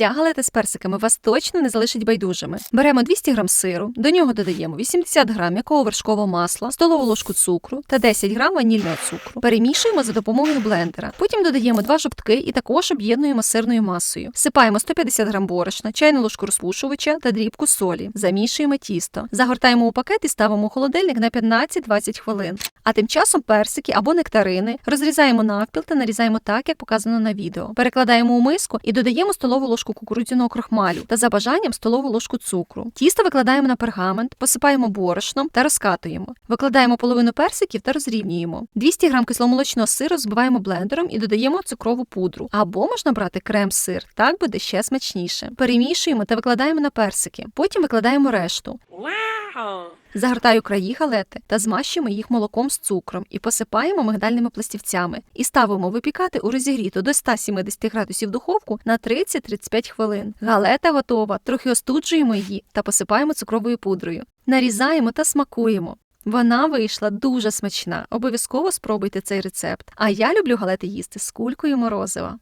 Ця галета з персиками вас точно не залишить байдужими. Беремо 200 г сиру, до нього додаємо 80 г м'якого вершкового масла, столову ложку цукру та 10 г ванільного цукру. Перемішуємо за допомогою блендера. Потім додаємо два жовтки і також об'єднуємо сирною масою. Всипаємо 150 г борошна, чайну ложку розпушувача та дрібку солі. Замішуємо тісто. Загортаємо у пакет і ставимо у холодильник на 15-20 хвилин. А тим часом персики або нектарини розрізаємо навпіл та нарізаємо так, як показано на відео. Перекладаємо у миску і додаємо столову ложку кукурудзяного крохмалю та за бажанням столову ложку цукру. Тісто викладаємо на пергамент, посипаємо борошном та розкатуємо. Викладаємо половину персиків та розрівнюємо. 200 г кисломолочного сиру збиваємо блендером і додаємо цукрову пудру. Або можна брати крем-сир, так буде ще смачніше. Перемішуємо та викладаємо на персики. Потім викладаємо решту. Загортаю краї галети та змащуємо їх молоком з цукром і посипаємо мигдальними пластівцями. І ставимо випікати у розігріту до 170 градусів духовку на 30-35 хвилин. Галета готова, трохи остуджуємо її та посипаємо цукровою пудрою. Нарізаємо та смакуємо. Вона вийшла дуже смачна. Обов'язково спробуйте цей рецепт. А я люблю галети їсти з кулькою морозива.